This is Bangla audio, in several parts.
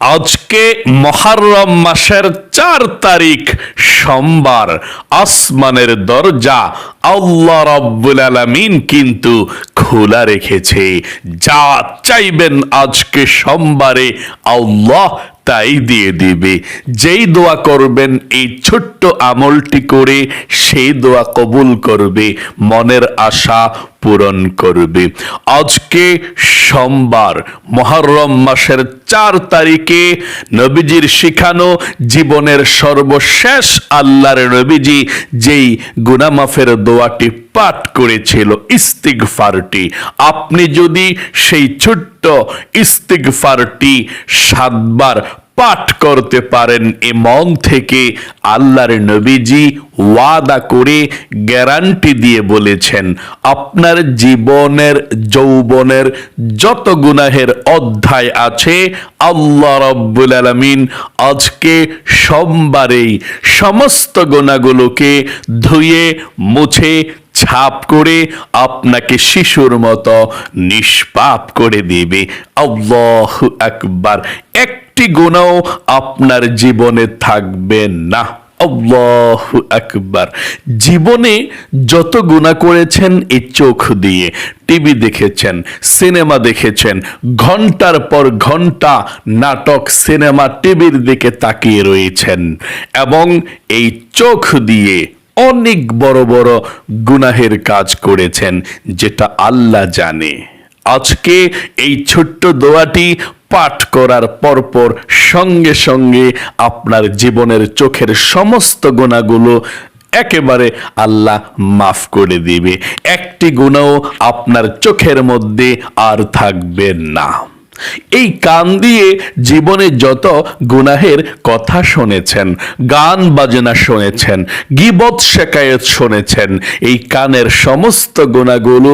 আজকে মহারম মাসের চার তারিখ সোমবার। আসমানের দরজা আল্লাহ রাব্বুল আলামিন কিন্তু খোলা রেখেছে। যা চাইবেন আজকে সোমবারে আল্লাহ তাই দিয়ে দিবে। যেই দোয়া করবেন, এই ছোট্ট আমলটি করে সেই দোয়া কবুল করবে, মনের আশা পূরণ করবে। আজকে সোমবার মহরম মাসের চার তারিখে নবীজির শিখানো জীবনের সর্বশেষ আল্লাহর নবীজি যেই গুনামাফের দোয়াটি পাঠ করেছিল, ইস্তিগফারটি। আপনি যদি সেই ছোট্ট ইস্তিগফারটি সাতবার পাঠ করতে পারেন এ মন থেকে আল্লাহর নবীজি ওয়াদা করে গ্যারান্টি দিয়ে বলেছেন, আপনার জীবনের, যৌবনের যত গুনাহের অধ্যায় আছে, আল্লাহ রব্বুল আলমিন আজকে সোমবারেই সমস্ত গুণাগুলোকে ধুয়ে, মুছে ছাপ করে আপনাকে শিশুর মতো নিষ্পাপ করে দেবে। আল্লাহ আকবার। একটি গুণাও আপনার জীবনে থাকবে না। আল্লাহ আকবার। জীবনে যত গুণা করেছেন এই চোখ দিয়ে, টিভি দেখেছেন, সিনেমা দেখেছেন, ঘণ্টার পর ঘণ্টা নাটক, সিনেমা, টিভির দিকে তাকিয়ে রয়েছেন। এবং এই চোখ দিয়ে অনেক বড় বড় গুনাহের কাজ করেছেন, যেটা আল্লাহ জানে। আজকে এই ছোট্ট দোয়াটি পাঠ করার পরপর সঙ্গে সঙ্গে আপনার জীবনের চোখের সমস্ত গুণাগুলো একেবারে আল্লাহ মাফ করে দিবে। একটি গুণাও আপনার চোখের মধ্যে আর থাকবে না। এই কান দিয়ে জীবনে যত গুনাহের কথা শুনেছেন, গান বাজনা শুনেছেন, গিবত শেকায়ত শুনেছেন, এই কানের সমস্ত গুণাগুলো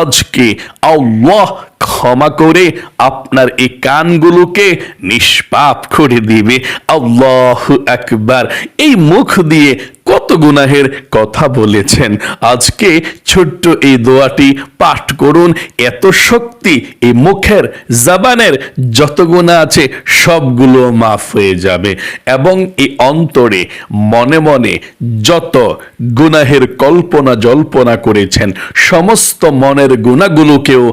আজকে আল্লাহ ক্ষমা করে আপনার এই কানগুলোকে নিষ্পাপ করে দিবে। আল্লাহ একবার এই মুখ দিয়ে কত গুনাহের কথা বলেছেন। আজকে ছোট্ট এই দোয়াটি পাঠ করুন। এত শক্তি এই মুখের জাবানের যত গুণা আছে, সবগুলো মাফ হয়ে যাবে। এবং এই অন্তরে মনে মনে যত গুনাহের কল্পনা জল্পনা করেছেন, সমস্ত মনের গুণাগুলোকেও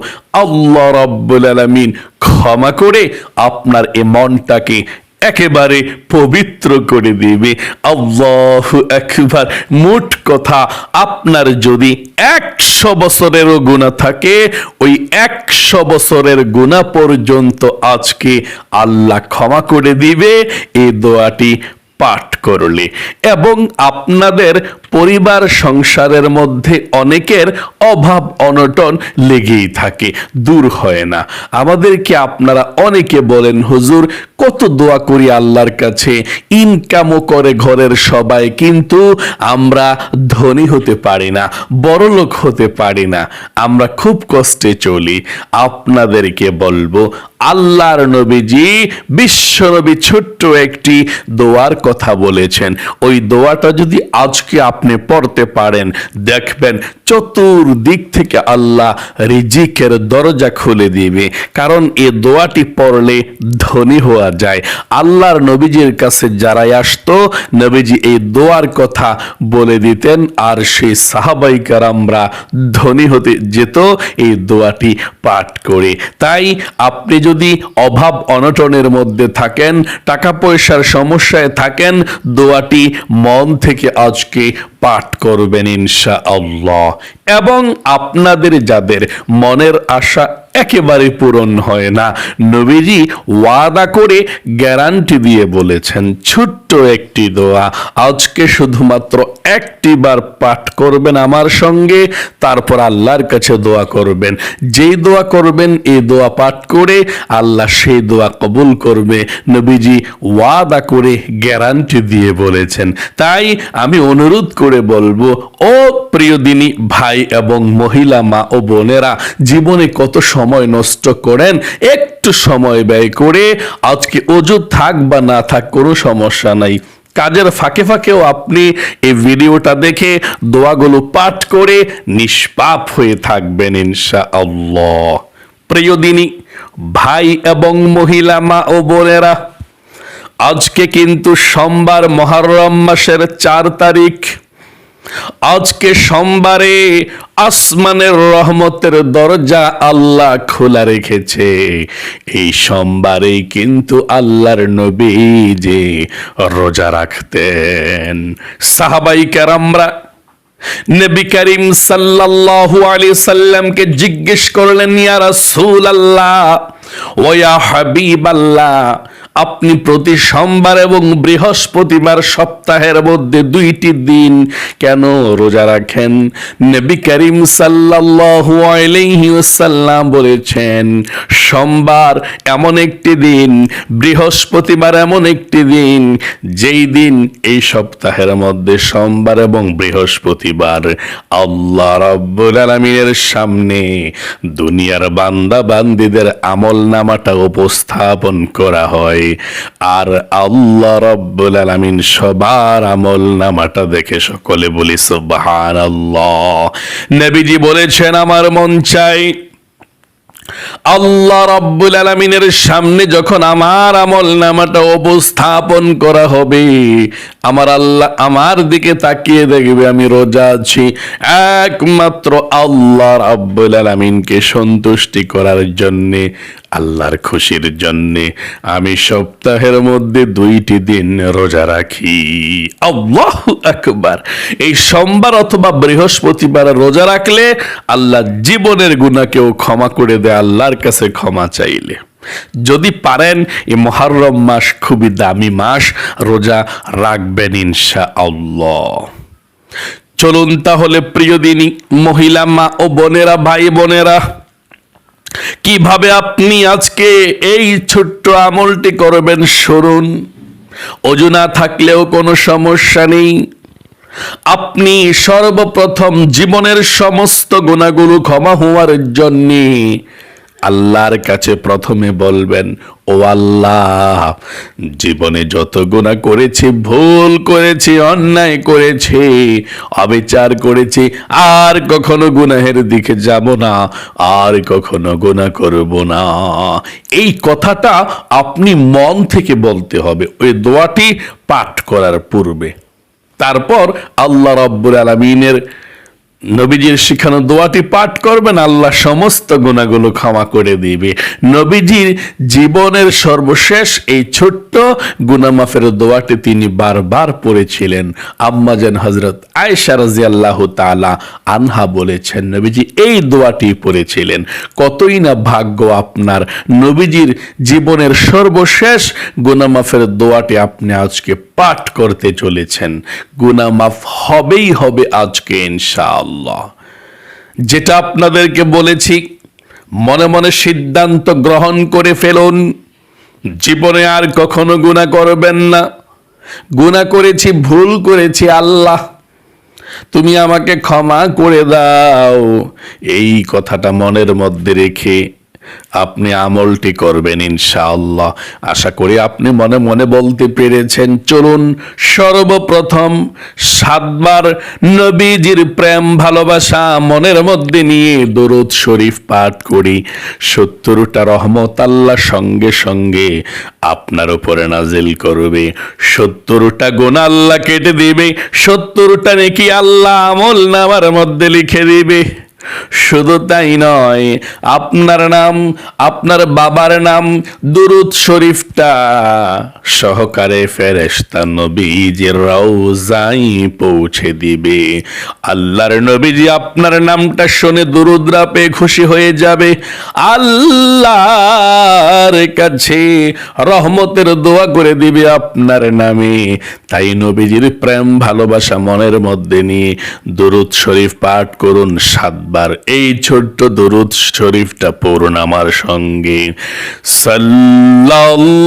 আল্লাহ রব্বুল আলমিন ক্ষমা করে আপনার এ মনটাকে একেবারে পবিত্র করে দিবে। আল্লাহ একবার মোট কথা, আপনার যদি একশো বছরেরও গুণা থাকে, ওই একশো বছরের গুণা পর্যন্ত আজকে আল্লাহ ক্ষমা করে দিবে। এই দোয়াটি পাঠ করলে। এবং আপনাদের পরিবার সংসারের মধ্যে অনেকের অভাব, অনটন লেগেই থাকে, দূর হয় না। আমাদেরকে আপনারা অনেকে বলেন, হুজুর, কত দোয়া করি আল্লাহর কাছে ইনকামও করে ঘরের সবাই, কিন্তু আমরা ধনী হতে পারি না, বড়লোক হতে পারি না, আমরা খুব কষ্টে চলি। আপনাদেরকে বলব, আল্লাহর নবীজি বিশ্বনবী ছোট্ট একটি দোয়ার কথা বলেছেন। ওই দোয়াটা যদি আজকে আপনি পড়তে পারেন। দেখবেন চতুর্দিক থেকে আল্লাহ রিজিকের দরজা খুলে দিবে। কারণ এ দোয়াটি পড়লে ধনী হওয়া যায়। আল্লাহর নবীজির কাছে যারাই আসতো, নবীজি এই দোয়ার কথা বলে দিতেন আর সেই সাহাবাইকার আমরা ধনী হতে যেত এই দোয়াটি পাঠ করে। তাই আপনি যদি অভাব অনটনের মধ্যে থাকেন, টাকা পয়সার সমস্যায় থাকেন, দোয়াটি মন থেকে আজকে পাঠ করবেন ইনশা আল্লাহ এবং আপনাদের যাদের মনের আশা একেবারে পূরণ হয় না, নবীজি ওয়াদা করে গ্যারান্টি দিয়ে বলেছেন, ছোট্ট একটি দোয়া। আজকে শুধুমাত্র একটি বার পাঠ করবেন আমার সঙ্গে, তারপর আল্লাহর কাছে দোয়া করবেন। যেই দোয়া করবেন, এই দোয়া পাঠ করে আল্লাহ সেই দোয়া কবুল করবে। নবীজি ওয়াদা করে গ্যারান্টি দিয়ে বলেছেন। তাই আমি অনুরোধ করে বলব, ও প্রিয় দিনী ভাই এবং মহিলা মা ও বোনেরা জীবনে কত সময় নষ্ট করেন, একটু সময় ব্যয় করে, আজকে অজু থাক বা না থাক কোনো সমস্যা নাই। কাজের ফাঁকে ফাঁকেও আপনি এই ভিডিওটা দেখে দোয়াগুলো পাঠ করে নিষ্পাপ হয়ে থাকবেন ইনশা আল্লাহ প্রিয় দিনী, ভাই এবং মহিলা মা ও বোনেরা, আজকে কিন্তু সোমবার মহরম মাসের চার তারিখ। আজকে সোমবারে আসমানের রহমতের দরজা আল্লাহ খোলা রেখেছে। এই সোমবারে কিন্তু আল্লাহর নবী যে রোজা রাখতেন। সাহাবাই কারামরা নবী করিম সাল্লাল্লাহু আলাইহি সাল্লামকে জিজ্ঞেস করলেন, ইয়া রাসূলুল্লাহ ওয়া ইয়া হাবিবাল্লাহ আপনি প্রতি সোমবার এবং বৃহস্পতিবার সপ্তাহের মধ্যে দুইটি দিন কেন রোজা রাখেন? নবী করিম সাল্লাল্লাহু আলাইহি ওয়াসাল্লাম বলেছেন, সোমবার এমন একটি দিন, বৃহস্পতিবার এমন একটি দিন, যেই দিন এই সপ্তাহের মধ্যে সোমবার এবং বৃহস্পতিবার আল্লাহ রাব্বুল আলামিনের সামনে দুনিয়ার বান্দা বান্দিদের আমল নামাটা উপস্থাপন করা হয়। আর আল্লাহ রব্বুল আলামিন সবার আমল নামাটা দেখে সকলে বলি, সুবহানাল্লাহ। নবীজি বলেছেন, আমার মন চাই আল্লাহ রব্বুল আলমিনের সামনে যখন আমার আমল নামাটা উপস্থাপন করা হবে, আমার আল্লাহ আমার দিকে তাকিয়ে দেখবে, আমি রোজা আছি। একমাত্র আল্লাহ রব্বুল আলমিনকে সন্তুষ্টি করার জন্যে আল্লাহর খুশির জন্যে আমি সপ্তাহের মধ্যে দুইটি দিন রোজা রাখি। আল্লাহ আকবার। এই সোমবার অথবা বৃহস্পতিবার রোজা রাখলে আল্লাহ জীবনের গুণাকেও ক্ষমা করে দেয়, আল্লাহর কাছে ক্ষমা চাইলে। যদি পারেন এই মহারম মাস খুবই দামি মাস, রোজা রাখবেন ইনশা আল্লাহ চলুন তাহলে প্রিয় দিনী মহিলা মা ও বোনেরা, ভাই বোনেরা কীভাবে আপনি আজকে এই ছোট্ট আমলটি করবেন শুনুন। অজু না থাকলেও কোনো সমস্যা নেই। আপনি সর্বপ্রথম জীবনের সমস্ত গুণাগুলো ক্ষমা হওয়ার জন্যে আল্লাহর কাছে প্রথমে বলবেন, ও আল্লাহ, জীবনে যত গুণা করেছি, ভুল করেছি, অন্যায় করেছি, অবিচার করেছি, আর কখনো গুনাহের দিকে যাব না, আর কখনো গুনাহ করব না। এই কথাটা আপনি মন থেকে বলতে হবে, ওই দোয়াটি পাঠ করার পূর্বে। তারপর আল্লাহ রব্বুল আলমিনের নবীজির শিখানো দোয়াটি পাঠ করবেন, আল্লাহ সমস্ত গুণাগুলো ক্ষমা করে দিবে। নবীজির জীবনের সর্বশেষ এই ছোট্ট গুনামাফের দোয়াটি তিনি বারবার পড়েছিলেন। আম্মাজান হজরত আয়সা রাজি আল্লাহ তালা আনহা বলেছেন, নবীজি এই দোয়াটি পড়েছিলেন। কতই না ভাগ্য আপনার, নবীজির জীবনের সর্বশেষ গুনামাফের দোয়াটি আপনি আজকে পাঠ করতে চলেছেন। গুনামাফ হবেই হবে আজকে, ইনশাআল্লাহ। যেটা আপনাদেরকে বলেছি, মনে মনে সিদ্ধান্ত গ্রহণ করে ফেলুন। জীবনে আর কখনো গুণা করবেন না। গুণা করেছি, ভুল করেছি, আল্লাহ, তুমি আমাকে ক্ষমা করে দাও। এই কথাটা মনের মধ্যে রেখে আপনি আমলটি করবেন ইনশাআল্লাহ। আশা করি আপনি মনে মনে বলতে পেরেছেন, চলুন সর্বপ্রথম সাতবার নবীজির প্রেম, ভালোবাসা, মনের মধ্যে নিয়ে দরুদ শরীফ পাঠ করি। সত্তরটা রহমত আল্লাহ সঙ্গে সঙ্গে আপনার উপরে নাজিল করবে। সত্তরটা গোনা আল্লাহ কেটে দিবে। সত্তরটা নাকি আল্লাহ আমল নামার মধ্যে লিখে দিবে। শুধু তাই নয় আপনার নাম আপনার বাবার নাম দুরুদ শরীফটা সহকারে ফেরেশতা নবীজির রওজাই পৌঁছে দিবে। আল্লাহর নবীজি আপনার নামটা শুনে দুরুদ্রা পেয়ে খুশি হয়ে যাবে। আল্লাহর কাছে রহমতের দোয়া করে দিবে আপনার নামে। তাই নবীজির প্রেম, ভালোবাসা মনের মধ্যে নিয়ে দুরুদ শরীফ পাঠ করুন সাতবার। এই ছোট্ট দুরুদ শরীফটা পড়ুন আমার সঙ্গে। সাল্লাল্লাহু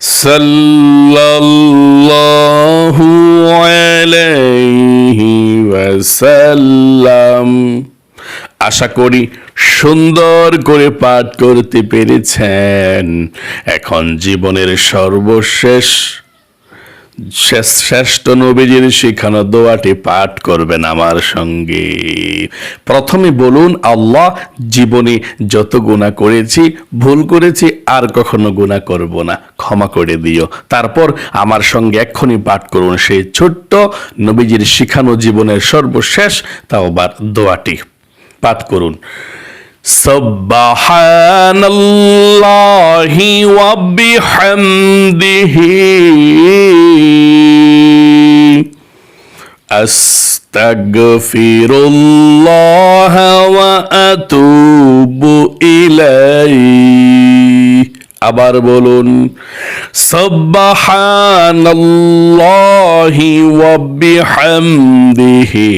صلى الله عليه وسلم আশা করি সুন্দর করে পাঠ করতে পেরেছেন এখন জীবনের সর্বশেষ শেষ শ্রেষ্ঠ নবীজির শিখানো দোয়াটি পাঠ করবেন আমার সঙ্গে। প্রথমে বলুন, আল্লাহ, জীবনে যত গুণা করেছি, ভুল করেছি, আর কখনো গুণা করব না। ক্ষমা করে দিও। তারপর আমার সঙ্গে এক্ষুনি পাঠ করুন সেই ছোট্ট নবীজির শিখানো জীবনের সর্বশেষ তাওবার দোয়াটি। পাঠ করুন। سبحان الله وبحمده أستغفر الله وأتوب إليه আবার বলুন সব্বাহানাল্লাহি ওয়া বিহামদিহি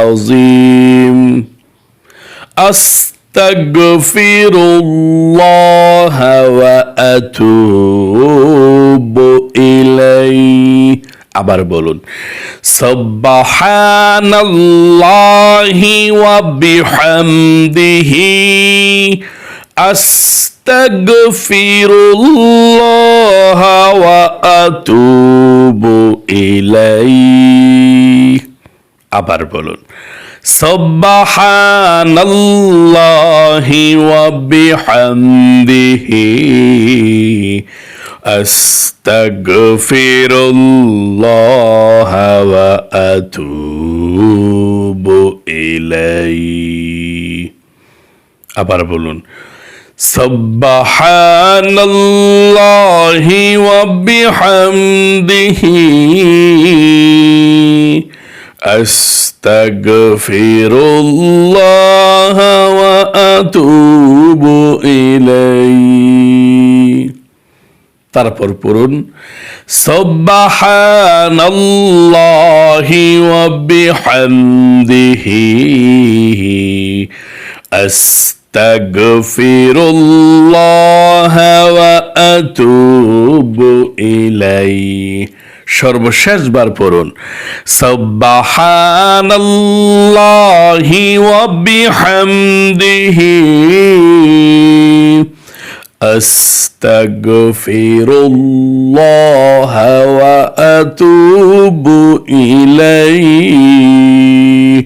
আযীম আস্তাগফিরুল্লাহ ওয়া আতুবু ইলাইহি আবার বলুন সব্বাহানাল্লাহি ওয়া বিহামদিহি আস্তাগফিরুল্লাহ ওয়া আতুবু ইলাইহি আবার বলুন সব্বাহানাল্লাহি ওয়া বিহামদিহি আস্তাগফিরুল্লাহ ওয়া আতুবু ইলাইহি. আবার বলুন সব্বাহানাল্লাহি ওয়া বিহামদিহি আস্তাগফিরুল্লাহ ওয়া আতুবু ইলাইহি তারপর পড়ুন সব্বাহানাল্লাহি ওয়া বিহামদিহি আস্তাগফিরুল্লাহ ওয়া আতুবু ইলাইহি। সর্বশেষবার পড়ুন। সব্বাহানাল্লাহি ওয়া বিহামদিহি। আস্তাগফিরুল্লাহ ওয়া আতুবু ইলাইহি।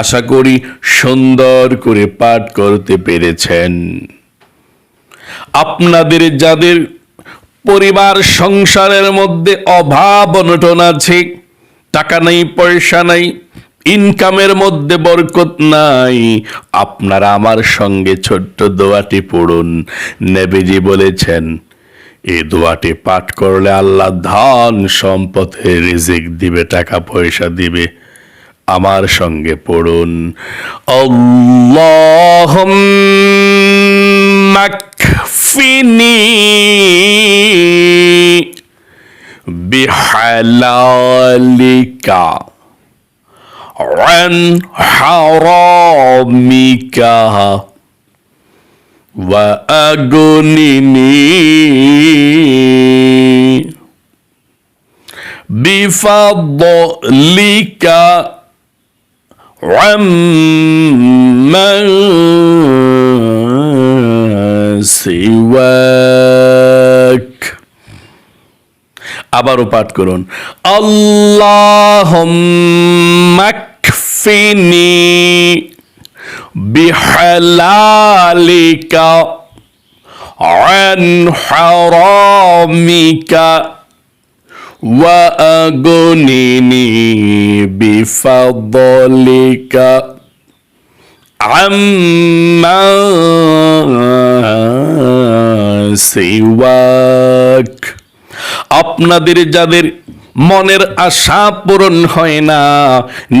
আশা করি সুন্দর করে পাঠ করতে পেরেছেন। আপনাদের যাদের পরিবার সংসারের মধ্যে অভাব অনটন আছে, টাকা নেই, পয়সা নাই, ইনকামের মধ্যে বরকত নাই, আপনারা আমার সঙ্গে ছোট্ট দোয়াটি পড়ুন। নেবেজি বলেছেন এই দোয়াটি পাঠ করলে আল্লাহ ধন সম্পদে রিজিক দিবে, টাকা পয়সা দিবে। আমার সঙ্গে পড়ুন আল্লাহ মাকফিনি بحلالك عن حرامك وأغنني بفضلك عمن سواك আবারও পাঠ করুন আল্লাহ মাকফিনি বিহালালিকা عن حرامك وأغنني بفضلك عمن সিওয়াক আপনাদের যাদের মনের আশা পূরণ হয় না।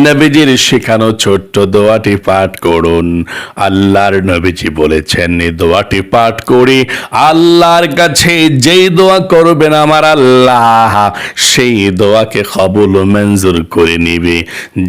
নবীজির শেখানো ছোট্ট দোয়াটি পাঠ করুন। আল্লাহর নবীজি বলেছেন এই দোয়াটি পাঠ করে, আল্লাহর কাছে যেই দোয়া করবেন আমার আল্লাহ, সেই দোয়াকে কবুল মঞ্জুর করে নিবে।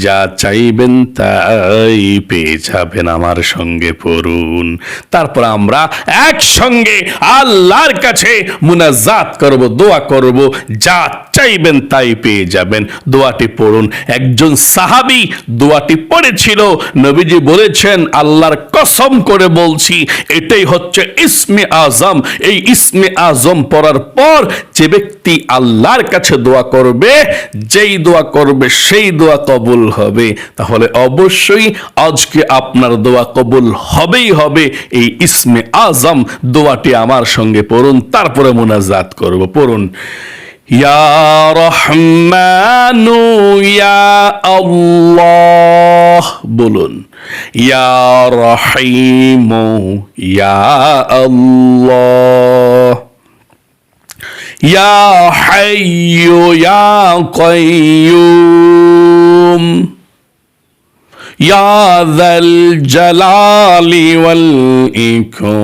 যা চাইবেন তাই পেয়ে যাবেন আমার সঙ্গে পড়ুন। তারপর আমরা একসঙ্গে আল্লাহর কাছে মুনাজাত করব, দোয়া করব, যা চাইবেন তাই পেয়ে যাবেন। দোয়াটি পড়ুন। একজন সাহাবি দোয়াটি পড়েছিল। নবীজি বলেছেন, আল্লাহর কসম করে বলছি, এটাই হচ্ছে ইসমে আজম। এই ইসমে আজম পড়ার পর যে ব্যক্তি আল্লাহর কাছে দোয়া করবে, যেই দোয়া করবে, সেই দোয়া কবুল হবে। তাহলে অবশ্যই আজকে আপনার দোয়া কবুল হবেই হবে। এই ইসমে আজম দোয়াটি আমার সঙ্গে পড়ুন, তারপরে মোনাজাত করব। পড়ুন। يا رحمن يا الله. بولون. يا رحيم يا الله. يا حي يا قيوم. يا ذا الجلال والإكرام.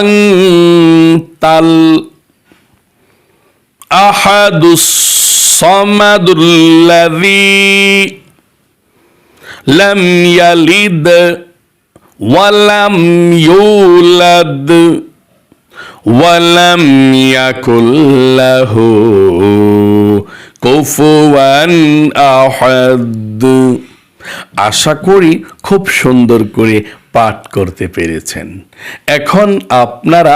أنت الأحد الصمد الذي لم يلد ولم يولد ولم يكن له كفوا أحد আশা করি খুব সুন্দর করে পাঠ করতে পেরেছেন। এখন আপনারা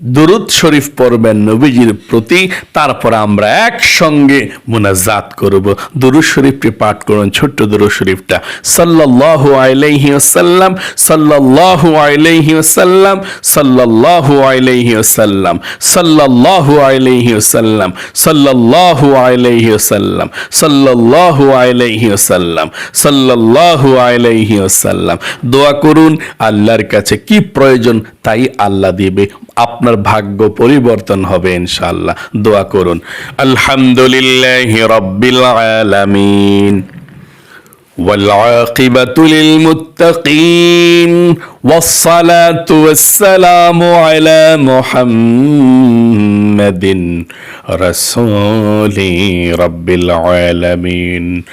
দুরুদ শরীফ পড়বেন নবীজির প্রতি, তারপর আমরা একসঙ্গে মুনাজাত করব। দুরুদ শরীফটি পাঠ করুন, ছোট্ট দুরুদ শরীফটা। সাল্লাল্লাহু আলাইহি ওয়াসাল্লাম, সাল্লাল্লাহু আলাইহি ওয়াসাল্লাম, সাল্লাল্লাহু আলাইহি ওয়াসাল্লাম, সাল্লাল্লাহু আলাইহি ওয়াসাল্লাম, সাল্লাল্লাহু আলাইহি ওয়াসাল্লাম, সাল্লাল্লাহু আলাইহি ওয়াসাল্লাম, সাল্লাল্লাহু আলাইহি ওয়াসাল্লাম। দোয়া করুন, আল্লাহর কাছে কি প্রয়োজন তাই আল্লাহ দিবে। আপনার ভাগ্য পরিবর্তন হবে ইনশাআল্লাহ দোয়া করুন আলহামদুলিল্লাহ রব্বিল আলামিন والعاقبة للمتقين والصلاة والسلام على محمد رسول رب العالمين.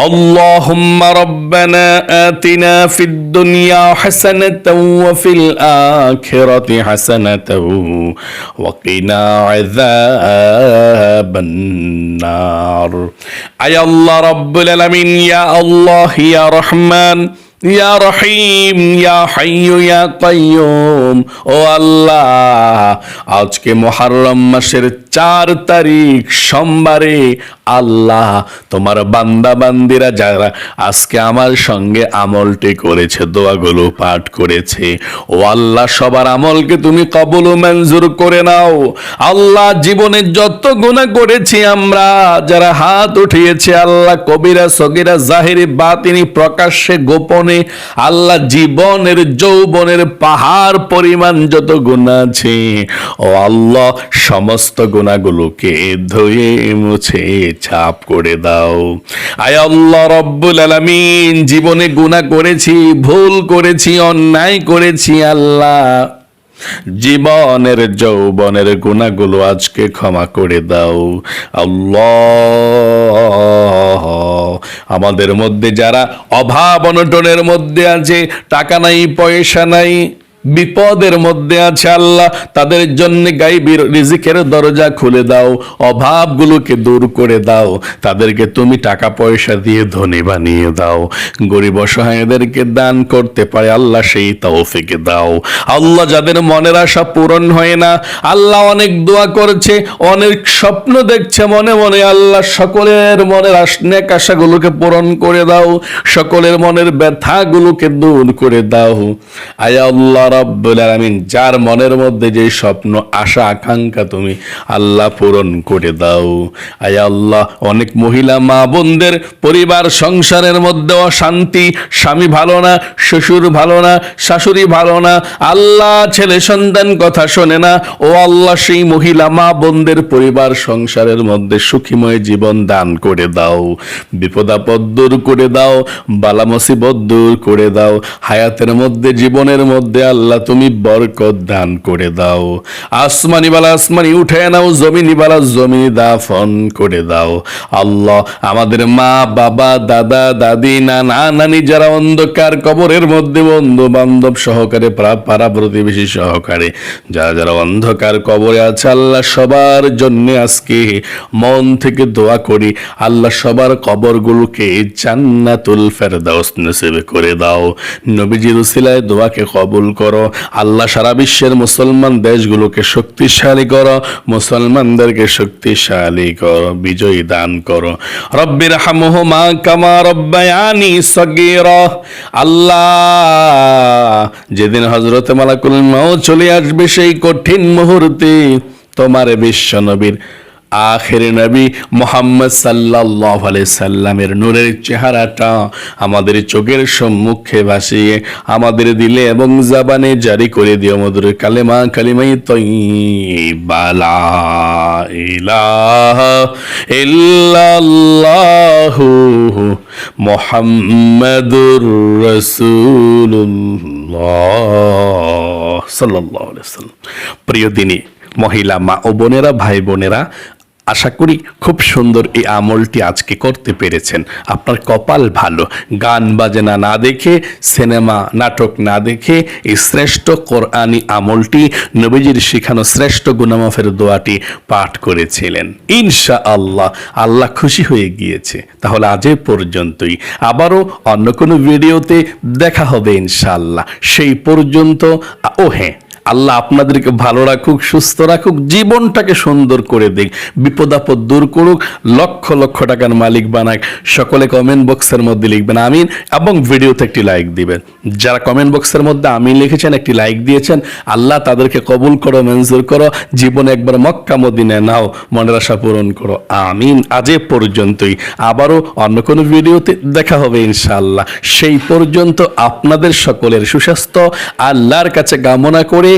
اللهم ربنا آتنا في الدنيا حسنة وفي الآخرة حسنة وقنا عذاب النار. أي الله رب العالمين يا الله يا رحمن. ইয়া রহিম ইয়া হাইয়ু ইয়া কাইয়ুম ও আল্লাহ আজকে মুহররম মাসের চার তারিখ সোমবারে আল্লাহ তোমার বান্দা বান্দিরা যারা আজকে আমার সঙ্গে আমলটি করেছে, দোয়াগুলো পাঠ করেছে, ও আল্লাহ সবার আমলকে তুমি কবল ও মঞ্জুর করে নাও। আল্লাহ জীবনে যত গুণা করেছি আমরা, যারা হাত উঠিয়েছে, আল্লাহ কবিরা, সগিরা, জাহিরি, বাতিনি, প্রকাশ্যে, গোপনে, আল্লাহ জীবনের, যৌবনের পাহাড় পরিমাণ যত গুণা আছে, ও আল্লাহ সমস্ত গুণাগুলোকে ধুয়ে মুছে ছাপ করে দাও। আয় আল্লাহ রব্বুল আলামিন, জীবনে গুণা করেছি, ভুল করেছি, অন্যায় করেছি, আল্লাহ। জীবনের যৌবনের গুণাগুলো আজকে ক্ষমা করে দাও। আল্লাহ। আমাদের মধ্যে যারা অভাব অনটনের মধ্যে আছে, টাকা নাই, পয়সা নাই বিপদের মধ্যে আছে আল্লাহ, তাদের জন্য গাইবির রিজিকের দরজা খুলে দাও, অভাবগুলোকে দূর করে দাও, তাদেরকে তুমি টাকা পয়সা দিয়ে ধনী বানিয়ে দাও। গরিব অসহায়দেরকে দান করতে পারে আল্লাহ, সেই তৌফিকে দাও। আল্লাহ যাদের মনের আশা পূরণ হয় না, আল্লাহ অনেক দোয়া করছে, অনেক স্বপ্ন দেখছে মনে মনে, আল্লাহ সকলের মনের আসনেক আশাগুলোকে পূরণ করে দাও, সকলের মনের ব্যথাগুলোকে দূর করে দাও। আয় আল্লাহ রব্বুল আলামিন, যার মনের মধ্যে যে স্বপ্ন, আশা, আকাঙ্ক্ষা তুমি আল্লাহ পূরণ করে দাও। আয় আল্লাহ, অনেক মহিলা, মা বোনদের পরিবার, সংসারের মধ্যে অশান্তি, স্বামী ভালো না, শ্বশুর ভালো না, শাশুড়ি ভালো না, আল্লাহ ছেলে সন্তান কথা শোনে না, ও আল্লাহ সেই মহিলা, মা বোনদের পরিবার, সংসারের মধ্যে সুখীময় জীবন দান করে দাও। বিপদাপদ দূর করে দাও বালা মুসিবত দূর করে দাও। হায়াতের মধ্যে, জীবনের মধ্যে আল্লাহ, তুমি বরকত দান করে দাও। আসমানি বালা আসমানি, উঠে নাও, জমিনি বালা জমিনি দাফন করে দাও। আল্লাহ, আমাদের মা, বাবা, দাদা, দাদি, নানা, নানি যারা অন্ধকার কবরের মধ্যে বন্ধু বান্ধব সহকারে পাড়া প্রতিবেশী সহকারে, যারা যারা অন্ধকার কবরে আছে, আল্লাহ সবার জন্য আজকে মন থেকে দোয়া করি, আল্লাহ সবার কবরগুলোকে জান্নাতুল ফেরদাউস নসিব করে দাও। নবীজির উসিলায় দোয়াকে কবুল করো আল্লাহ সারা বিশ্বের মুসলমান দেশগুলোকে শক্তিশালী করো, মুসলমানদেরকে শক্তিশালী করো, বিজয়ী দান করো। রব্বির হামহুমা কামা রব্বায়ানি সগীরা। আল্লাহ, যেদিন হজরত মালাকুল মাও চলে আসবে সেই কঠিন মুহূর্তে তোমার বিশ্ব নবীর আখের নবী মোহাম্মদ সাল্লাহ সাল্লামের নূরের চেহারাটা আমাদের চোখের সম্মুখে ভাসিয়ে আমাদের দিলে এবং জাবানে জারি করে দিও, মধুর কালেমা, কালিমাই তৈবালা ইল্লাল্লাহু মোহাম্মদুর রসুল্লাহ সাল্লাহ প্রিয় দিনী, মহিলা, মা ও বোনেরা, ভাই বোনেরা আশা করি খুব সুন্দর এই আমলটি আজকে করতে পেরেছেন। আপনার কপাল ভালো। গান বাজনা না দেখে, সিনেমা, নাটক না দেখে, এই শ্রেষ্ঠ কোরআনি আমলটি, নবীজির শিখানো শ্রেষ্ঠ গুনামাফের দোয়াটি পাঠ করেছিলেন। ইনশা আল্লাহ আল্লাহ খুশি হয়ে গিয়েছে। তাহলে আজ পর্যন্তই। আবারও অন্য কোনো ভিডিওতে দেখা হবে ইনশাআল্লাহ। সেই পর্যন্ত ও হ্যাঁ। আল্লাহ আপনাদেরকে ভালো রাখুক, সুস্থ রাখুক, জীবনটাকে সুন্দর করে দিক। বিপদ আপদ দূর করুক, লক্ষ লক্ষ টাকার মালিক বানাক। সকলে কমেন্ট বক্সের মধ্যে লিখবেন আমিন এবং ভিডিওতে একটি লাইক দিবেন। যারা কমেন্ট বক্সের মধ্যে আমিন লিখেছেন, একটি লাইক দিয়েছেন, আল্লাহ তাদেরকে কবুল করো, মঞ্জুর করো, জীবনে একবার মক্কা মদিনায় নাও, মনের আশা পূরণ করো। আমিন। আজ পর্যন্তই। আবারও অন্য কোনো ভিডিওতে দেখা হবে ইনশাল্লাহ সেই পর্যন্ত আপনাদের সকলের সুস্বাস্থ্য, আল্লাহর কাছে কামনা করে